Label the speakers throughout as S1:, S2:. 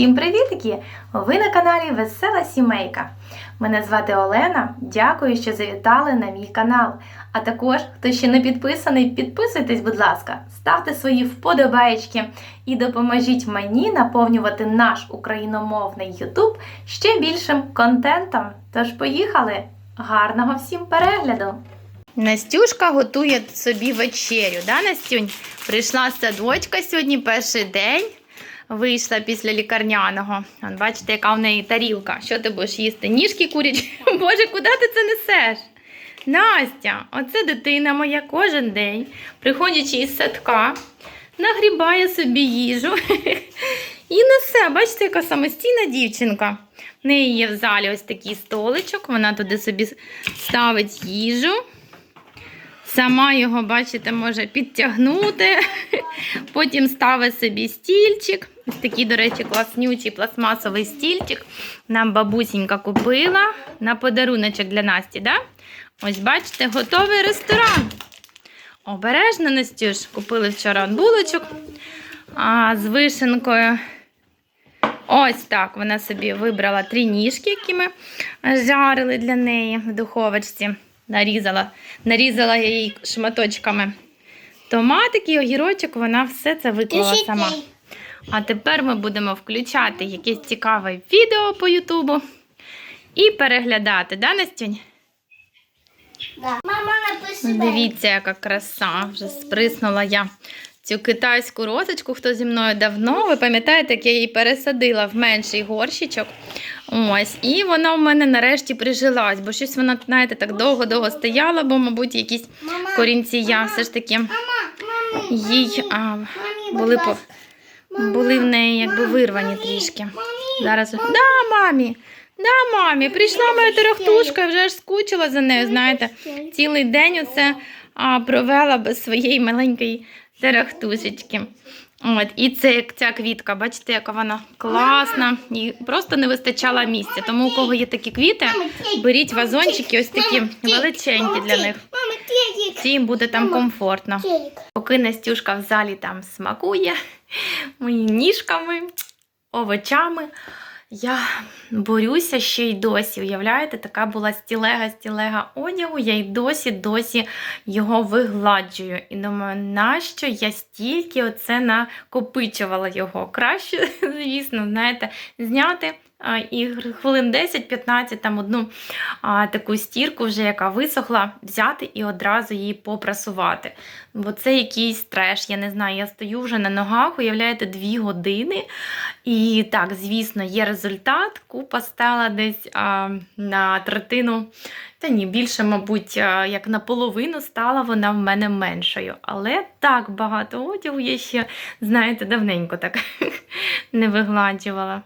S1: Всім привітики! Ви на каналі Весела Сімейка. Мене звати Олена. Дякую, що завітали на мій канал. А також, хто ще не підписаний, підписуйтесь, будь ласка, ставте свої вподобаєчки і допоможіть мені наповнювати наш україномовний YouTube ще більшим контентом. Тож поїхали! Гарного всім перегляду! Настюшка готує собі вечерю, да, Настюнь? Прийшла садочка сьогодні перший день. Вийшла після лікарняного. Вон, бачите, яка в неї тарілка. Що ти будеш їсти? Ніжки курячі? Боже, куди ти це несеш? Настя, оце дитина моя кожен день, приходячи із садка, нагрібає собі їжу і несе. Бачите, яка самостійна дівчинка. В неї є в залі ось такий столичок, вона туди собі ставить їжу. Сама його, бачите, може підтягнути. Потім ставить собі стільчик. Ось такий, до речі, класнючий пластмасовий стільчик. Нам бабусінька купила на подаруночок для Насті. Да? Ось, бачите, готовий ресторан. Обережно, Настюш. Купили вчора булочок а, з вишенкою. Ось так. Вона собі вибрала три ніжки, які ми жарили для неї в духовочці. Нарізала, нарізала я її шматочками. Томатик і огірочок, вона все це виклала сама. А тепер ми будемо включати якесь цікаве відео по Ютубу і переглядати, да, Настюнь?
S2: Да. Мама напише.
S1: Дивіться, яка краса. Вже сприснула я цю китайську розочку, хто зі мною давно. Ви пам'ятаєте, як я її пересадила в менший горщичок. Ось, і вона в мене нарешті прижилась, бо щось вона, знаєте, так довго-довго стояла, бо, мабуть, якісь
S2: Мама,
S1: корінці я все ж таки їй а, були, по, були в неї якби вирвані трішки. Зараз. Да, мамі! Да, мамі, прийшла моя тарахтушка, вже аж скучила за нею, знаєте. Цілий день оце а, провела без своєї маленької тарахтушечки. От, і це ця квітка, бачите, яка вона класна. І просто не вистачало місця. Тому у кого є такі квіти, беріть вазончики, ось такі величенькі для них.
S2: Телек.
S1: Всім буде там комфортно. Поки Настюшка в залі там смакує моїми ніжками, овочами. Я борюся ще й досі. Уявляєте, така була стілега, стілега одягу. Я й досі, досі його вигладжую. І думаю, нащо я стільки оце накопичувала його? Краще, звісно, знаєте, зняти. І хвилин 10-15 там одну а, таку стірку, вже яка висохла, взяти і одразу її попрасувати. Бо це якийсь треш, я не знаю. Я стою вже на ногах, уявляєте, дві години. І так, звісно, є результат. Купа стала десь а, на третину. Та ні, більше, мабуть, як наполовину стала вона в мене меншою. Але так багато одягу я ще, знаєте, давненько так не вигладжувала.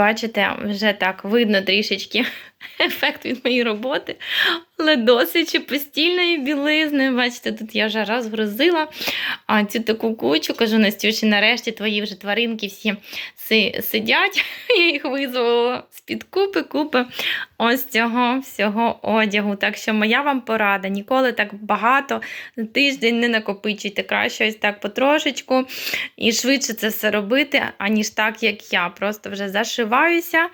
S1: Бачите, вже так видно трішечки ефект від моєї роботи, але досить постільної білизни. Бачите, тут я вже розгрузила а, цю таку кучу. Кажу, Настюші, нарешті твої вже тваринки всі сидять. Я їх визволила з-під купи, купи ось цього всього одягу. Так що моя вам порада. Ніколи так багато на тиждень не накопичуйте. Краще ось так потрошечку і швидше це все робити, аніж так, як я. Просто вже зашиваюся.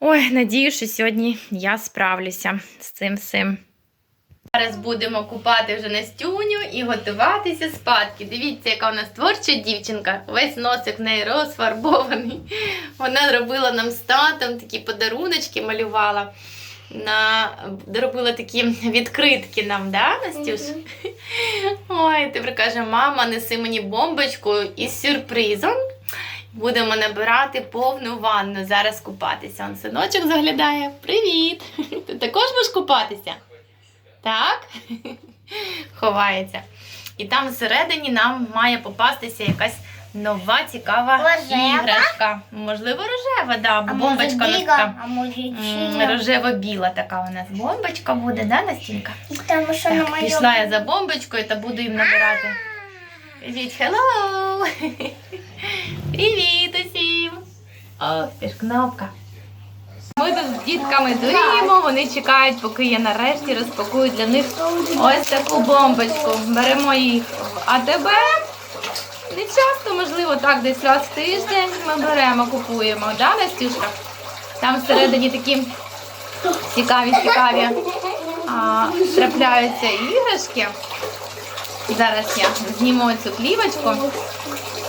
S1: Ой, надію, що сьогодні я справлюся з цим всім. Зараз будемо купати вже Настюню і готуватися спадки. Дивіться, яка у нас творча дівчинка. Весь носик в неї розфарбований. Вона робила нам з татом такі подаруночки, малювала. На... Робила такі відкритки нам, да, Настюш? Ой, тепер каже, мама, неси мені бомбочку із сюрпризом. Будемо набирати повну ванну. Зараз купатися. Он синочок заглядає. Привіт! Ти також будеш купатися? Так? Ховається. І там всередині нам має попастися якась нова цікава
S2: Рожева?
S1: іграшка. Можливо, рожева, да,
S2: А
S1: бомбочка
S2: може
S1: така.
S2: а може.
S1: Рожево-біла така у нас бомбочка буде, да, Настінька?
S2: Тому що на
S1: Так, пішла я за бомбочкою та буду їм набирати. Кажіть hello! Привіт усім! О, це ж кнопка. Ми тут з дітками дуріємо, вони чекають, поки я нарешті розпакую для них ось таку бомбочку. Беремо їх в АТБ. Не часто, можливо, так, десь раз в тиждень ми беремо, купуємо, да, Настюшка? Там всередині такі цікаві, цікаві а, трапляються іграшки. Зараз я зніму цю плівочку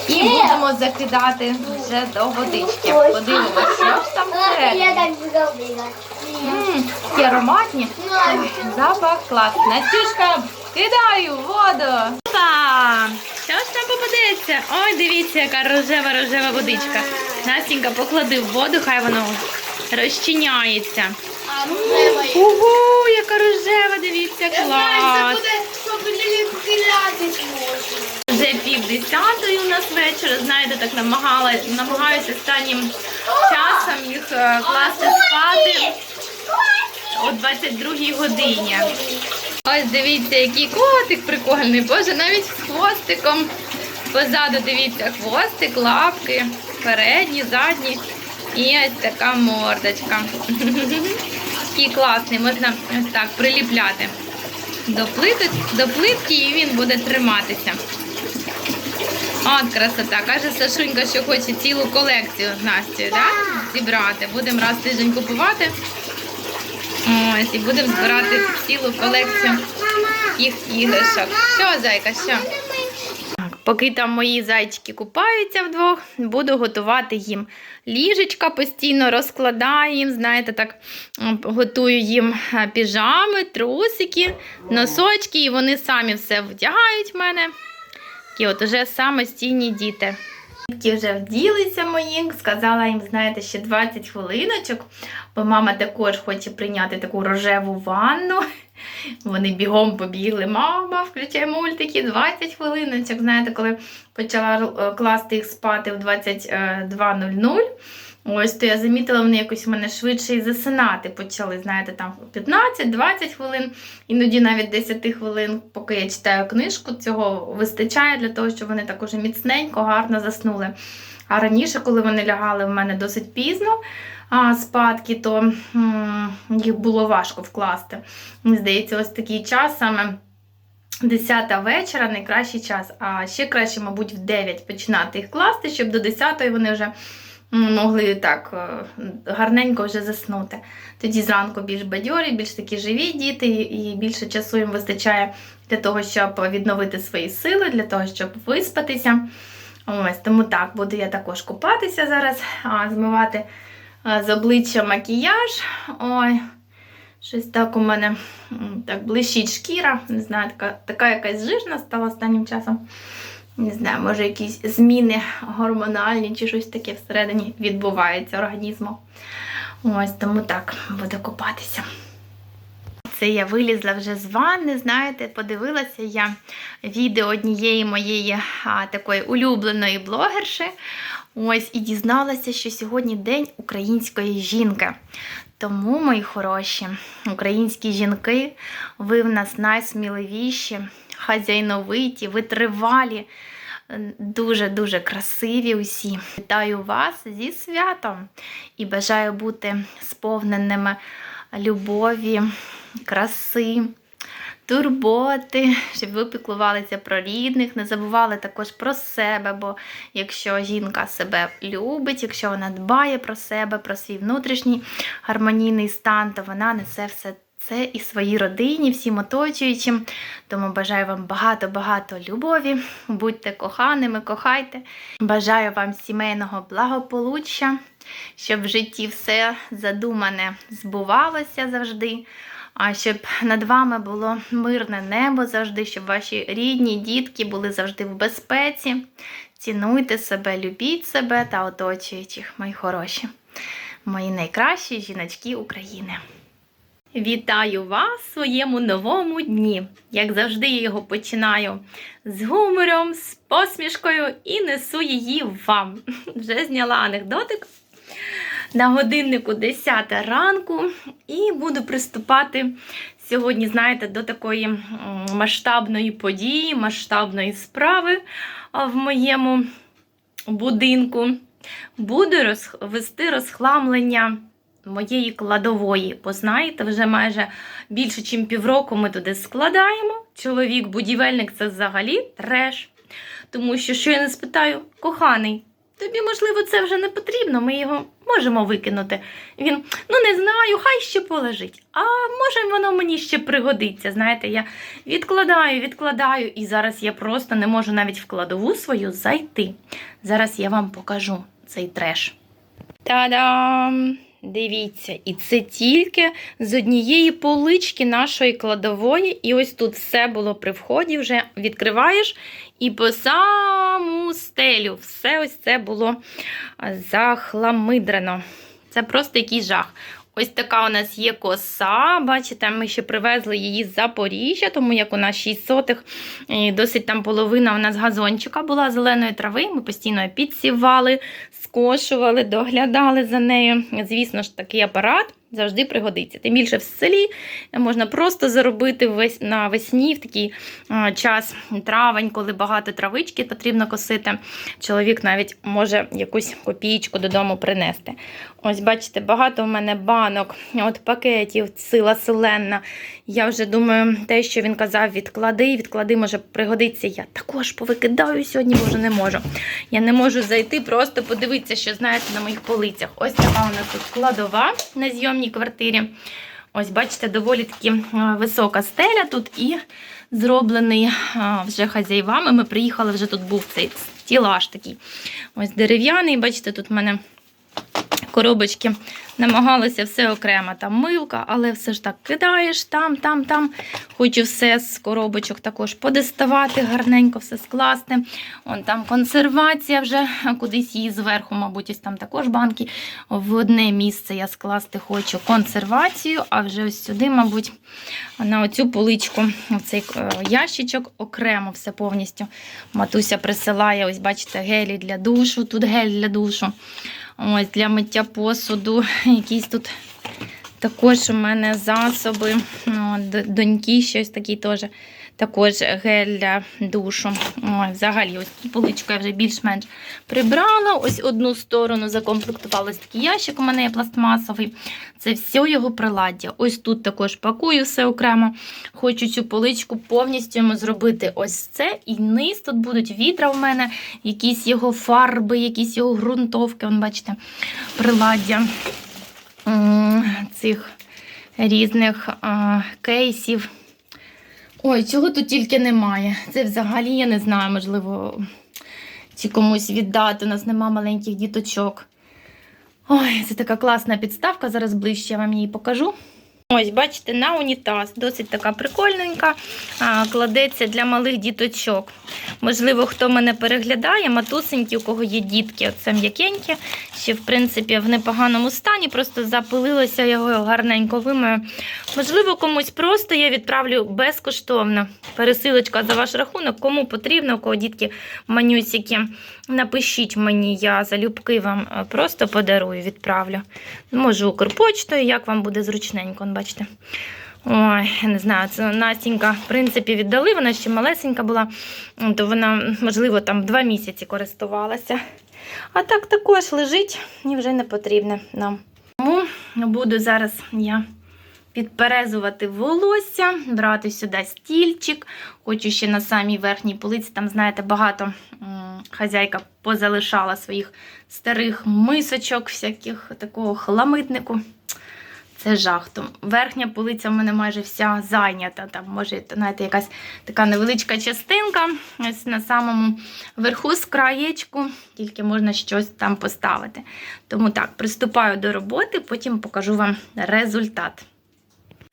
S1: і будемо закидати вже до водички. Подивимося, що ж там
S2: Я
S1: всередині. Такі ароматні. Ой, Запах клас. Настюшка, кидаю воду. Опа! Що ж там попадеться? Ой, дивіться, яка рожева рожева водичка. Настінька, поклади в воду, хай воно розчиняється. Ого, яка рожева, дивіться, клас. Вже пів десятої у нас вечора. Знаєте, так намагала, намагаюся останнім часом їх е, класти спати о 22-й годині. Ось дивіться, який котик прикольний. Боже, навіть з хвостиком. Позаду дивіться, хвостик, лапки, передні, задні. І ось така мордочка. Такий класний, можна ось так приліпляти до плитки і він буде триматися. От красота. Каже Сашунька, що хоче цілу колекцію з Настю, да? зібрати. Будемо раз тиждень купувати. Ось, і будемо збирати цілу колекцію їх іграшок. Що, зайка, що? Поки там мої зайчики купаються вдвох, буду готувати їм ліжечка, постійно розкладаю їм, знаєте, так готую їм е, піжами, трусики, носочки, і вони самі все вдягають в мене. Такі от уже самостійні діти. Дітки вже вділися мої, сказала їм, знаєте, ще 20 хвилиночок, бо мама також хоче прийняти таку рожеву ванну. Вони бігом побігли. Мама, включай мультики, 20 хвилиночок. Знаєте, коли почала е, класти їх спати в 22.00. Ось то я замітила, вони якось в мене швидше і засинати почали. Знаєте, там 15-20 хвилин, іноді навіть 10 хвилин, поки я читаю книжку, цього вистачає для того, щоб вони так уже міцненько, гарно заснули. А раніше, коли вони лягали в мене досить пізно а, спадки, то їх було важко вкласти. Мені здається, ось такий час саме. 10 вечора найкращий час, а ще краще, мабуть, в 9 починати їх класти, щоб до 10 вони вже могли так е, гарненько вже заснути. Тоді зранку більш бадьорі, більш такі живі діти, і більше часу їм вистачає для того, щоб відновити свої сили, для того, щоб виспатися. Ось тому так, буду я також купатися зараз, а, змивати з обличчя макіяж. Ой, щось так у мене так блищить шкіра. Не знаю, така, така якась жирна стала останнім часом. Не знаю, може якісь зміни гормональні чи щось таке всередині відбувається організму. Ось тому так, буду купатися. Це я вилізла вже з ванни, знаєте, подивилася я відео однієї моєї а, такої улюбленої блогерші. Ось і дізналася, що сьогодні День української жінки. Тому, мої хороші, українські жінки, ви в нас найсміливіші, хазяйновиті, витривалі, дуже-дуже красиві усі. Вітаю вас зі святом і бажаю бути сповненими любові, краси, турботи, щоб ви піклувалися про рідних, не забували також про себе, бо якщо жінка себе любить, якщо вона дбає про себе, про свій внутрішній гармонійний стан, то вона несе все це і своїй родині, всім оточуючим. Тому бажаю вам багато-багато любові, будьте коханими, кохайте. Бажаю вам сімейного благополуччя, щоб в житті все задумане збувалося завжди. А щоб над вами було мирне небо завжди, щоб ваші рідні дітки були завжди в безпеці. Цінуйте себе, любіть себе та оточуючих, мої хороші, мої найкращі жіночки України. Вітаю вас в своєму новому дні. Як завжди, я його починаю з гумором, з посмішкою і несу її вам. Вже зняла анекдотик на годиннику 10 ранку, і буду приступати сьогодні, знаєте, до такої масштабної події, масштабної справи в моєму будинку. Буду роз- вести розхламлення моєї кладової. Бо знаєте, вже майже більше, ніж півроку ми туди складаємо. Чоловік, будівельник це взагалі треш. Тому що що я не спитаю, коханий, тобі, можливо, це вже не потрібно, ми його можемо викинути. Він, ну не знаю, хай ще полежить. А може воно мені ще пригодиться. Знаєте, я відкладаю, відкладаю, і зараз я просто не можу навіть в кладову свою зайти. Зараз я вам покажу цей треш. Та-дам! Дивіться, і це тільки з однієї полички нашої кладової. І ось тут все було при вході. Вже відкриваєш, і по саму стелю все ось це було захламидрено. Це просто якийсь жах. Ось така у нас є коса. Бачите, ми ще привезли її з Запоріжжя, тому як у нас 6 сотих, і досить там половина у нас газончика була зеленої трави. Ми постійно підсівали, скошували, доглядали за нею. Звісно ж, такий апарат завжди пригодиться. Тим більше в селі можна просто заробити весь навесні в такий а, час травень, коли багато травички потрібно косити. Чоловік навіть може якусь копійку додому принести. Ось, бачите, багато в мене банок, от пакетів, сила селенна. Я вже думаю, те, що він казав, відклади, відклади, може пригодиться. Я також повикидаю сьогодні, бо вже не можу. Я не можу зайти, просто подивитися, що знаєте на моїх полицях. Ось така у нас тут кладова на зйомній квартирі. Ось, бачите, доволі таки висока стеля тут і зроблений вже хазяївами. Ми приїхали, вже тут був цей стілаж такий. Ось дерев'яний, бачите, тут в мене коробочки намагалися все окремо. Там милка, але все ж так кидаєш там, там, там. Хочу все з коробочок також подиставати, гарненько все скласти. Вон там консервація вже кудись її зверху, мабуть, ось там також банки. В одне місце я скласти хочу консервацію, а вже ось сюди, мабуть, на оцю поличку, цей е, ящичок окремо все повністю. Матуся присилає, ось бачите, гелі для душу, тут гель для душу. Ось для миття посуду. Якісь тут також у мене засоби. Доньки щось такі теж. Також гель для душу. Ой, взагалі, ось поличку я вже більш-менш прибрала. Ось одну сторону закомплектувала такий ящик. У мене є пластмасовий. Це все його приладдя. Ось тут також пакую все окремо. Хочу цю поличку повністю йому зробити ось це. І низ тут будуть відра в мене, якісь його фарби, якісь його ґрунтовки. Вон, бачите, приладдя цих різних кейсів. Ой, чого тут тільки немає. Це взагалі я не знаю, можливо, чи комусь віддати. У нас нема маленьких діточок. Ой, це така класна підставка. Зараз ближче я вам її покажу. Ось, бачите, на унітаз. Досить така прикольненька. А, кладеться для малих діточок. Можливо, хто мене переглядає, матусенькі, у кого є дітки, оце м'якенькі. Ще, в принципі, в непоганому стані, просто запилилося його гарненько вимою. Можливо, комусь просто я відправлю безкоштовно. Пересилочка за ваш рахунок, кому потрібно, у кого дітки манюсіки. Напишіть мені, я залюбки вам е, просто подарую, відправлю. Можу Укрпочтою, як вам буде зручненько, бачите. Ой, я не знаю, це Настінька, в принципі, віддали, вона ще малесенька була, то вона, можливо, там два місяці користувалася. А так також лежить і вже не потрібне нам. Тому буду зараз я підперезувати волосся, брати сюди стільчик. Хочу ще на самій верхній полиці, там, знаєте, багато хазяйка позалишала своїх старих мисочок, всяких такого хламитнику. Це жах. Тому верхня полиця в мене майже вся зайнята. Там може знаєте, якась така невеличка частинка. Ось на самому верху з краєчку, тільки можна щось там поставити. Тому так, приступаю до роботи, потім покажу вам результат.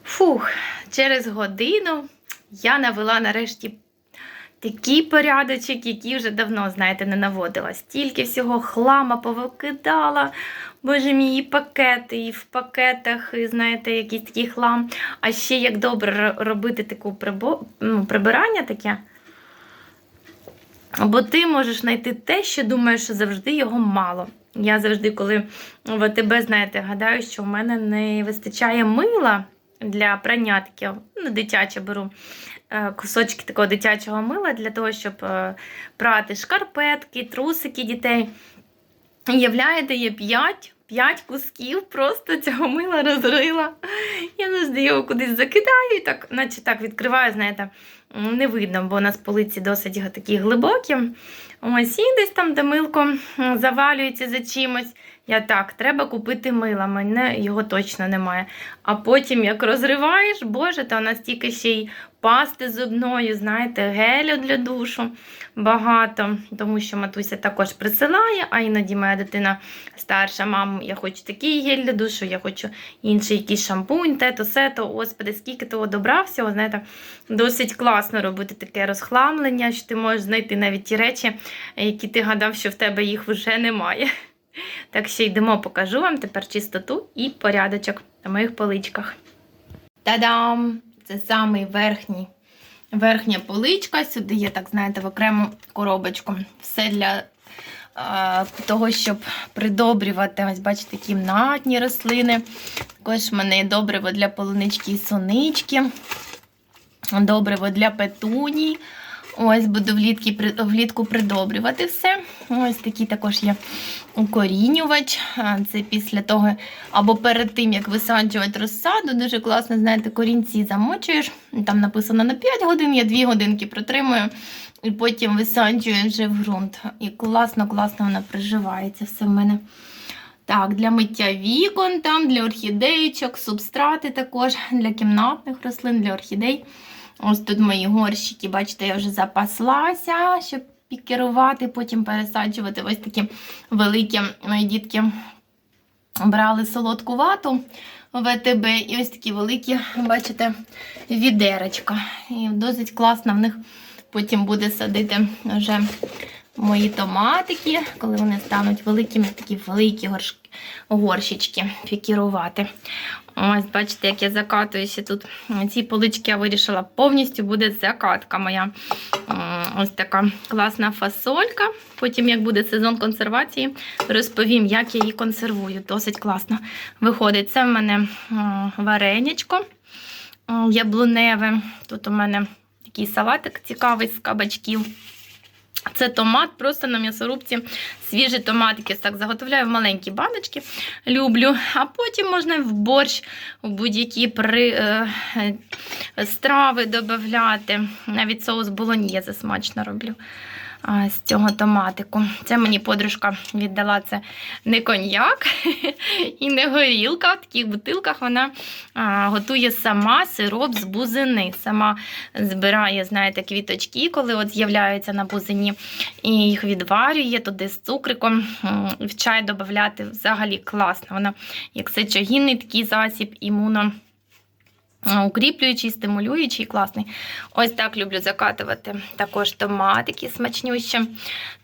S1: Фух, через годину я навела нарешті такий порядочок, який вже давно, знаєте, не наводила. Стільки всього хлама повикидала. Боже мій, і пакети, і в пакетах, і знаєте, якийсь такий хлам. А ще як добре робити таку прибо... ну, прибирання таке. Бо ти можеш знайти те, що думаєш, що завжди його мало. Я завжди, коли в АТБ, знаєте, гадаю, що в мене не вистачає мила для прання таке, ну, дитяче беру е, кусочки такого дитячого мила для того, щоб е, прати шкарпетки, трусики дітей. Являєте, є 5, 5 кусків просто цього мила розрила. Я завжди його кудись закидаю і так, наче так відкриваю, знаєте, не видно, бо у нас полиці досить такі глибокі. Ось і десь там, де милко завалюється за чимось. Я так, треба купити мила, мене його точно немає. А потім, як розриваєш, боже, та у нас тільки ще й пасти зубною, знаєте, гелю для душу багато, тому що матуся також присилає, а іноді моя дитина старша, мам, я хочу такий гель для душу, я хочу інший якийсь шампунь, те, то се, то, господи, скільки того добра всього, знаєте, досить класно робити таке розхламлення, що ти можеш знайти навіть ті речі, які ти гадав, що в тебе їх вже немає. Так що йдемо, покажу вам тепер чистоту і порядочок на моїх поличках. Та-дам! Це самий верхній, верхня поличка. Сюди є, так знаєте, в окрему коробочку. Все для е, того, щоб придобрювати. Ось, бачите, кімнатні рослини. Також в мене є добриво для полунички і сонички, добриво для петуній. Ось буду влітки, влітку придобрювати все. Ось такий також є укорінювач. Це після того, або перед тим, як висаджувати розсаду, дуже класно, знаєте, корінці замочуєш. Там написано на 5 годин, я 2 годинки протримую, і потім висаджую вже в ґрунт. І класно, класно вона приживається все в мене. Так, для миття вікон, там, для орхідеєчок, субстрати також, для кімнатних рослин, для орхідей. Ось тут мої горщики, бачите, я вже запаслася, щоб пікерувати, потім пересаджувати. Ось такі великі мої дітки брали солодку вату ВТБ і ось такі великі, бачите, відеречка. І досить класно в них потім буде садити вже мої томатики, коли вони стануть великими, такі великі горш... горщички пікірувати. Ось, бачите, як я закатую ще тут ці полички я вирішила повністю буде закатка моя. Ось така класна фасолька. Потім, як буде сезон консервації, розповім, як я її консервую. Досить класно виходить. Це в мене варенячко яблуневе. Тут у мене такий салатик цікавий з кабачків. Це томат, просто на м'ясорубці свіжі томат, так заготовляю в маленькі баночки. Люблю. А потім можна в борщ, в будь-які при, е, е, страви додати. Навіть соус болоньєзе смачно роблю з цього томатику. Це мені подружка віддала це не коньяк і не горілка. В таких бутилках вона готує сама сироп з бузини. Сама збирає, знаєте, квіточки, коли от з'являються на бузині, і їх відварює туди з цукриком. В чай додати взагалі класно. Вона як сечогінний такий засіб, імуно. Укріплюючий, стимулюючий, класний. Ось так люблю закатувати. Також томатики смачнющі.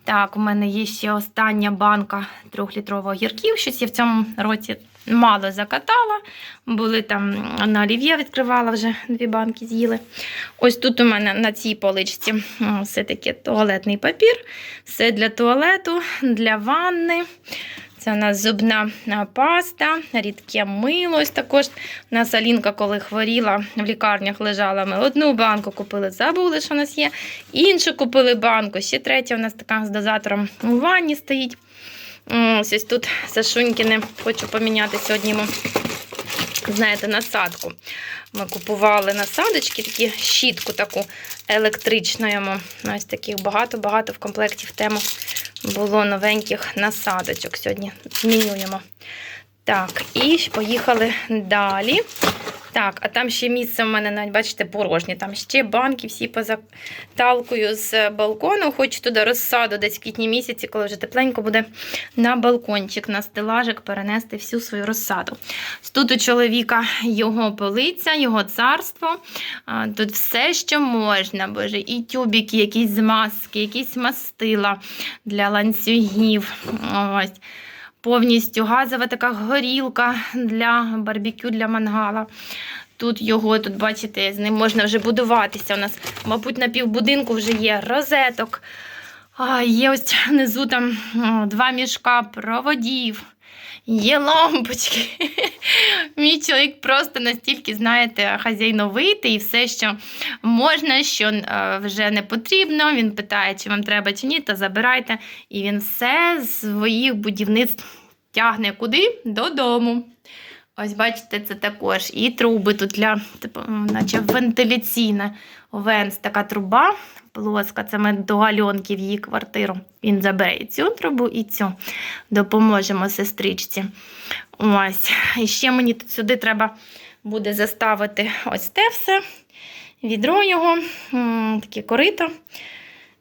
S1: Так, у мене є ще остання банка трьохлітрового огірків. Щось я в цьому році мало закатала. Були там на олів'є відкривала вже дві банки з'їли. Ось тут у мене на цій поличці все-таки туалетний папір. Все для туалету, для ванни. Це у нас зубна паста, рідке мило. Також у нас Алінка, коли хворіла, в лікарнях лежала. Ми одну банку купили, забули, що у нас є. Іншу купили банку. Ще третя у нас така з дозатором у ванні стоїть. Ось ось тут Сашунькіне хочу поміняти сьогодні йому, знаєте, насадку. Ми купували насадочки, такі щітку таку електричну йому. Ось таких багато-багато в комплекті в тему було новеньких насадочок. Сьогодні змінюємо. Так, і поїхали далі. Так, а там ще місце в мене, навіть, бачите, порожнє. Там ще банки всі поза талкою з балкону. Хочу туди розсаду десь в квітні місяці, коли вже тепленько буде на балкончик, на стелажик перенести всю свою розсаду. Тут у чоловіка його полиця, його царство. Тут все, що можна, боже, і тюбіки, якісь змазки, якісь мастила для ланцюгів. Ось. Повністю газова така горілка для барбекю, для мангала. Тут його, тут, бачите, з ним можна вже будуватися. У нас, мабуть, на півбудинку вже є розеток. А, є ось внизу там два мішка проводів. Є лампочки. Мій чоловік просто настільки, знаєте, хазяйновитий і все, що можна, що е, вже не потрібно. Він питає, чи вам треба, чи ні, то забирайте. І він все з своїх будівництв тягне куди? Додому. Ось бачите, це також і труби тут для, типу, наче вентиляційна венс, така труба плоска. Це ми до Альонки в її квартиру. Він забере і цю трубу, і цю. Допоможемо сестричці. Ось. І ще мені тут сюди треба буде заставити ось те все. Відро його, таке корито,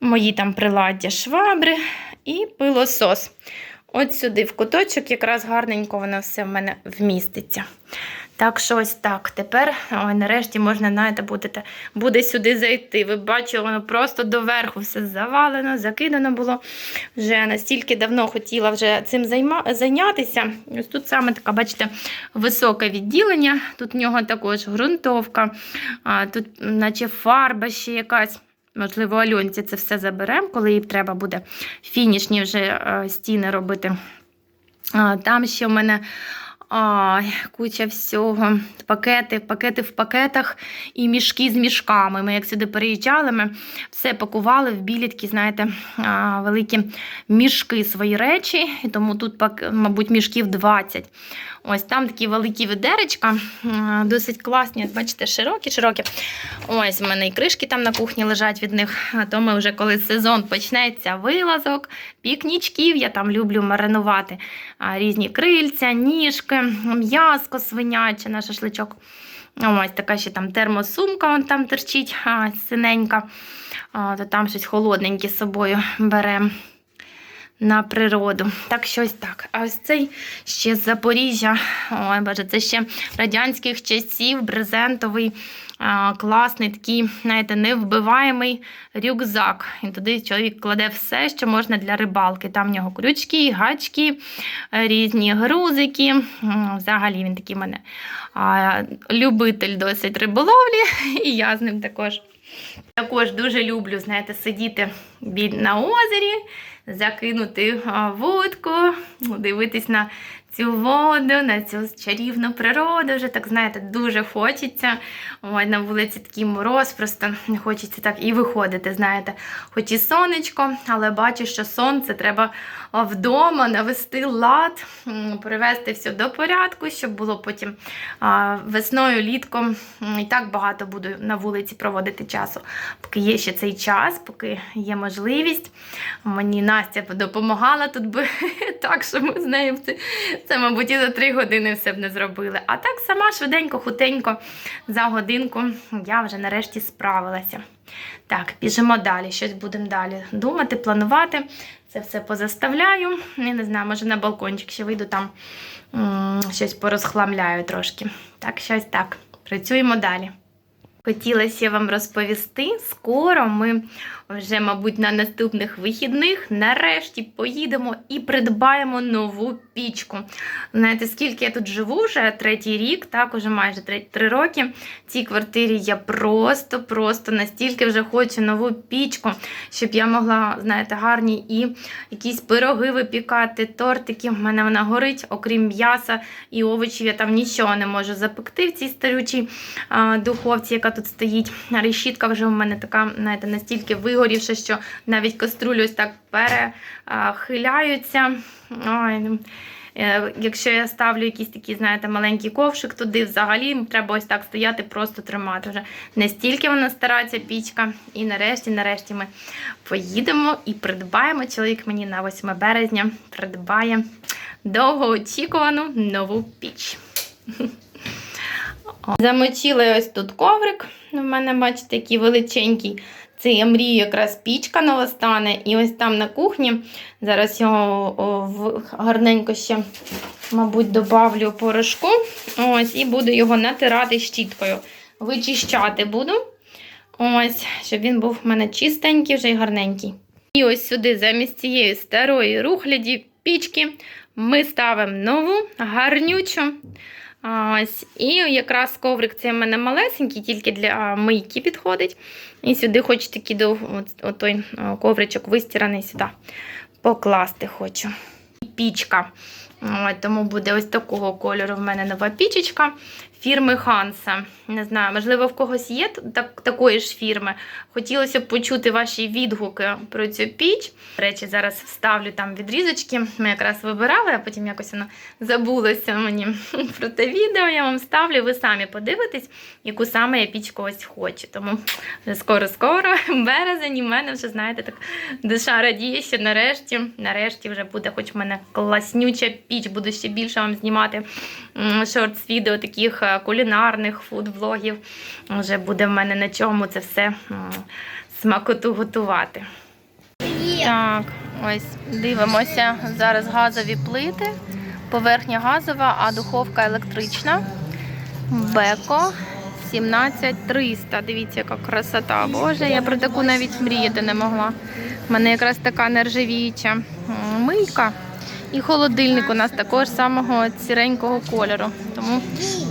S1: мої там приладдя, швабри і пилосос. От сюди в куточок якраз гарненько воно все в мене вміститься. Так що ось так. Тепер ой, нарешті можна, знаєте, будете, буде сюди зайти. Ви бачили, воно просто доверху все завалено, закидано було. Вже настільки давно хотіла вже цим займа, зайнятися. Ось тут саме така, бачите, високе відділення. Тут в нього також ґрунтовка, а, тут, наче фарба ще якась. Можливо, Альонці це все заберемо, коли їй треба буде фінішні вже е, стіни робити. Там ще в мене а, куча всього. Пакети, пакети в пакетах і мішки з мішками. Ми як сюди переїжджали, ми все пакували в білі такі, знаєте, великі мішки свої речі. І тому тут, мабуть, мішків 20. Ось там такі великі відеречка, досить класні, бачите, широкі, широкі. Ось у мене і кришки там на кухні лежать від них. А то ми вже коли сезон почнеться, вилазок, пікнічків, я там люблю маринувати різні крильця, ніжки, м'яско свиняче на шашличок. Ось така ще там термосумка, вон там торчить, а, синенька. То там щось холодненьке з собою беремо на природу. Так, щось так. А ось цей ще з Запоріжжя. Ой, боже, це ще радянських часів, брезентовий, а, класний такий, знаєте, невбиваємий рюкзак. І туди чоловік кладе все, що можна для рибалки. Там в нього крючки, гачки, різні грузики. Взагалі він такий мене а, любитель досить риболовлі, і я з ним також. Також дуже люблю, знаєте, сидіти на озері, закинути вудку, дивитись на цю воду, на цю чарівну природу. Вже так, знаєте, дуже хочеться. Ой, на вулиці такий мороз, просто не хочеться так і виходити, знаєте. Хоч і сонечко, але бачу, що сонце треба вдома навести лад, привести все до порядку, щоб було потім весною, літком. І так багато буду на вулиці проводити часу. Поки є ще цей час, поки є можливість. Мені Настя допомагала тут би так, що ми з нею це, мабуть, і за три години все б не зробили. А так сама швиденько, хутенько за годинку я вже нарешті справилася. Так, біжимо далі. Щось будемо далі думати, планувати. Це все позаставляю. Я не знаю, може на балкончик ще вийду там щось порозхламляю трошки. Так, щось так. Працюємо далі. Хотілося вам розповісти. Скоро ми вже, мабуть, на наступних вихідних нарешті поїдемо і придбаємо нову пічку. Знаєте, скільки я тут живу, вже третій рік, так, уже майже три, роки. В цій квартирі я просто, просто настільки вже хочу нову пічку, щоб я могла, знаєте, гарні і якісь пироги випікати, тортики. У мене вона горить, окрім м'яса і овочів, я там нічого не можу запекти в цій старючій духовці, яка тут стоїть. Решітка вже у мене така, знаєте, настільки вигорівша, що навіть каструлю ось так перехиляються. Ой, е, Якщо я ставлю якийсь такий, знаєте, маленький ковшик туди, взагалі треба ось так стояти, просто тримати. Вже настільки вона стара ця пічка. І нарешті, нарешті ми поїдемо і придбаємо. Чоловік мені на 8 березня придбає довгоочікувану нову піч. Замочила ось тут коврик. У мене, бачите, який величенький. Це я мрію, якраз пічка нова стане. І ось там на кухні. Зараз його гарненько ще, мабуть, добавлю порошку. Ось, і буду його натирати щіткою. Вичищати буду. Ось, щоб він був в мене чистенький, вже й гарненький. І ось сюди, замість цієї старої рухляді пічки, ми ставимо нову, гарнючу. Ось, і якраз коврик цей в мене малесенький, тільки для мийки підходить. І сюди хочу такий дов... от, от той ковричок вистіраний сюди покласти хочу. І Пічка. Тому буде ось такого кольору в мене нова пічечка фірми Ханса. Не знаю, можливо, в когось є так, такої ж фірми. Хотілося б почути ваші відгуки про цю піч. До речі, зараз вставлю там відрізочки. Ми якраз вибирали, а потім якось воно забулося мені про те відео. Я вам ставлю. Ви самі подивитесь, яку саме я пічку ось хочу. Тому вже скоро-скоро, березень, і в мене вже, знаєте, так душа радіє, що нарешті, нарешті вже буде, хоч в мене класнюча піч, буду ще більше вам знімати шортс-відео таких кулінарних фуд-влогів. Вже буде в мене на чому це все смакоту готувати. Так, ось дивимося зараз газові плити. Поверхня газова, а духовка електрична. Беко 17300. Дивіться, яка красота. Боже, я про таку навіть мріяти не могла. У мене якраз така нержавіюча мийка. І холодильник у нас такого ж самого сіренького кольору. Тому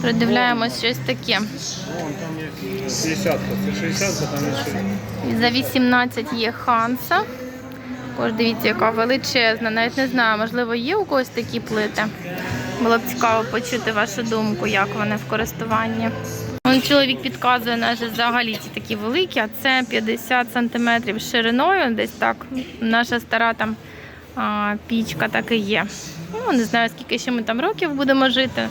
S1: придивляємось щось таке.
S3: Вон там є 50, це 60, там є.
S1: І За 18 є Ханса. Також дивіться, яка величезна. Навіть не знаю, можливо, є у когось такі плити. Було б цікаво почути вашу думку, як вони в користуванні. Вон чоловік підказує, навіть взагалі ці такі великі, а це 50 см шириною, десь так. Наша стара там пічка так і є. Ну, не знаю, скільки ще ми там років будемо жити.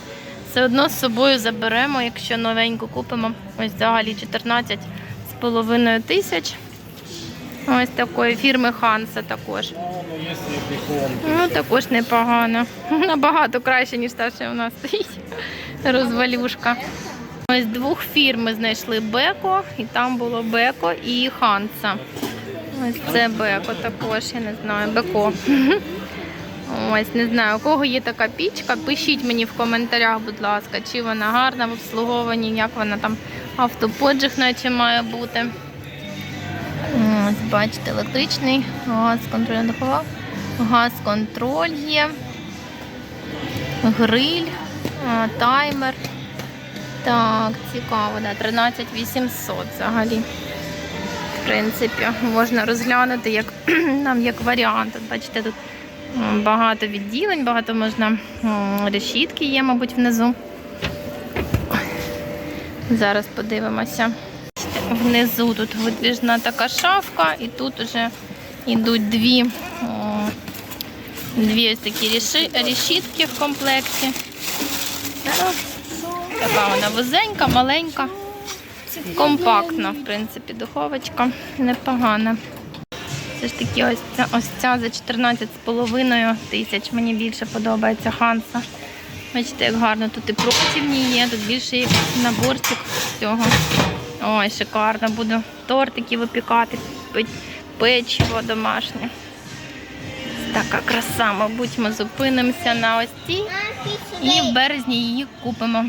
S1: Все одно з собою заберемо, якщо новеньку купимо. Ось взагалі 14 з половиною тисяч. Ось такої фірми Ханса також.
S3: Ну,
S1: також непогано. Набагато краще, ніж та, що у нас стоїть. Розвалюшка. Ось двох фірм знайшли Беко, і там було Беко і Ханса. Ось це Беко також, я не знаю, Беко. Ось не знаю, у кого є така пічка. Пишіть мені в коментарях, будь ласка, чи вона гарна в обслуговуванні, як вона там автоподжиг наче має бути. Ось, бачите, електричний газ контроль духова. Газ контроль є. Гриль, таймер. Так, цікаво, да, 13800 взагалі. Принципі, можна розглянути як, нам як варіант. Бачите, тут багато відділень, багато можна решітки є, мабуть, внизу. Зараз подивимося. Внизу тут видвіжна така шафка, і тут вже йдуть дві, дві ось такі реші- решітки в комплекті. Така вона вузенька, маленька, компактна, в принципі, духовочка. Непогана. Це ж таки ось ця, ось ця за 14,5 тисяч. Мені більше подобається Ханса. Бачите, як гарно тут і противні є, тут більше наборчик всього. Ой, шикарно буду тортики випікати, печиво домашнє. Така краса, мабуть, ми зупинимося на ось цій і в березні її купимо.